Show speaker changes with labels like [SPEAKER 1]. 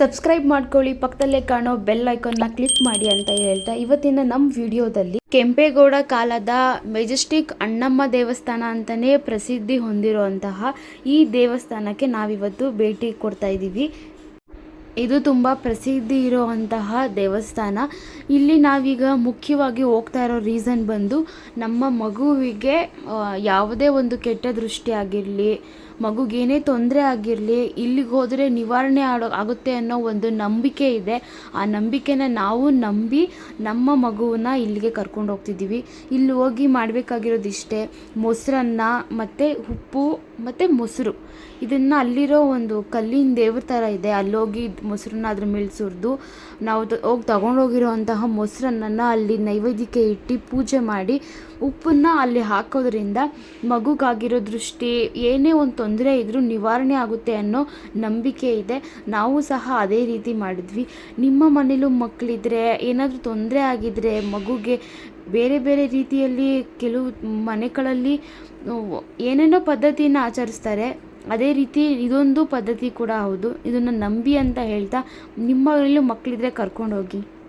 [SPEAKER 1] Subscribe ಮಾಡ್ಕೊಳ್ಳಿ, ಪಕ್ಕದಲ್ಲೇ ಕಾಣೋ ಬೆಲ್ ಐಕಾನ್ನ ಕ್ಲಿಕ್ ಮಾಡಿ ಅಂತ ಹೇಳ್ತಾ ಇವತ್ತಿನ ನಮ್ಮ ವಿಡಿಯೋದಲ್ಲಿ ಕೆಂಪೇಗೌಡ ಕಾಲದ ಮೆಜೆಸ್ಟಿಕ್ ಅಣ್ಣಮ್ಮ ದೇವಸ್ಥಾನ ಅಂತಲೇ ಪ್ರಸಿದ್ಧಿ ಹೊಂದಿರುವಂತಹ ಈ ದೇವಸ್ಥಾನಕ್ಕೆ ನಾವಿವತ್ತು ಭೇಟಿ ಕೊಡ್ತಾ ಇದ್ದೀವಿ. ಇದು ತುಂಬ ಪ್ರಸಿದ್ಧಿ ಇರುವಂತಹ ದೇವಸ್ಥಾನ. ಇಲ್ಲಿ ನಾವೀಗ ಮುಖ್ಯವಾಗಿ ಹೋಗ್ತಾ ಇರೋ ರೀಸನ್ ಬಂದು ನಮ್ಮ ಮಗುವಿಗೆ ಯಾವುದೇ ಒಂದು ಕೆಟ್ಟ ದೃಷ್ಟಿ ಆಗಿರಲಿ ಮಗುಗೇನೇ ತೊಂದರೆ ಆಗಿರಲಿ, ಇಲ್ಲಿಗೆ ಹೋದರೆ ನಿವಾರಣೆ ಆಡೋ, ಆಗುತ್ತೆ ಅನ್ನೋ ಒಂದು ನಂಬಿಕೆ ಇದೆ. ಆ ನಂಬಿಕೆನ ನಾವು ನಂಬಿ ನಮ್ಮ ಮಗುವನ್ನ ಇಲ್ಲಿಗೆ ಕರ್ಕೊಂಡು ಹೋಗ್ತಿದ್ದೀವಿ. ಇಲ್ಲಿ ಹೋಗಿ ಮಾಡಬೇಕಾಗಿರೋದು ಇಷ್ಟೇ ಮೊಸರನ್ನ ಮತ್ತು ಉಪ್ಪು ಮತ್ತು ಮೊಸರು. ಇದನ್ನು ಅಲ್ಲಿರೋ ಒಂದು ಕಲ್ಲಿನ ದೇವ್ರ ಥರ ಇದೆ. ಅಲ್ಲೋಗಿ ಮೊಸರನ್ನ ಅದ್ರ ಮೇಲೆ ಸುರಿದು, ನಾವು ಹೋಗಿ ತಗೊಂಡೋಗಿರೋಂತಹ ಮೊಸರನ್ನ ಅಲ್ಲಿ ನೈವೇದ್ಯಕ್ಕೆ ಇಟ್ಟು ಪೂಜೆ ಮಾಡಿ, ಉಪ್ಪನ್ನು ಅಲ್ಲಿ ಹಾಕೋದ್ರಿಂದ ಮಗುಗಾಗಿರೋ ದೃಷ್ಟಿ, ಏನೇ ಒಂದು ಇದ್ರೂ ನಿವಾರಣೆ ಆಗುತ್ತೆ ಅನ್ನೋ ನಂಬಿಕೆ ಇದೆ. ನಾವು ಸಹ ಅದೇ ರೀತಿ ಮಾಡಿದ್ವಿ. ನಿಮ್ಮ ಮನೇಲೂ ಮಕ್ಕಳಿದ್ರೆ ಏನಾದರೂ ತೊಂದರೆ ಆಗಿದ್ದರೆ ಮಗುಗೆ ಬೇರೆ ಬೇರೆ ರೀತಿಯಲ್ಲಿ ಕೆಲವು ಮನೆಗಳಲ್ಲಿ ಏನೇನೋ ಪದ್ಧತಿಯನ್ನು ಆಚರಿಸ್ತಾರೆ. ಅದೇ ರೀತಿ ಇದೊಂದು ಪದ್ಧತಿ ಕೂಡ ಹೌದು. ಇದನ್ನು ನಂಬಿ ಅಂತ ಹೇಳ್ತಾ ನಿಮ್ಮಲ್ಲೂ ಮಕ್ಕಳಿದ್ರೆ ಕರ್ಕೊಂಡೋಗಿ.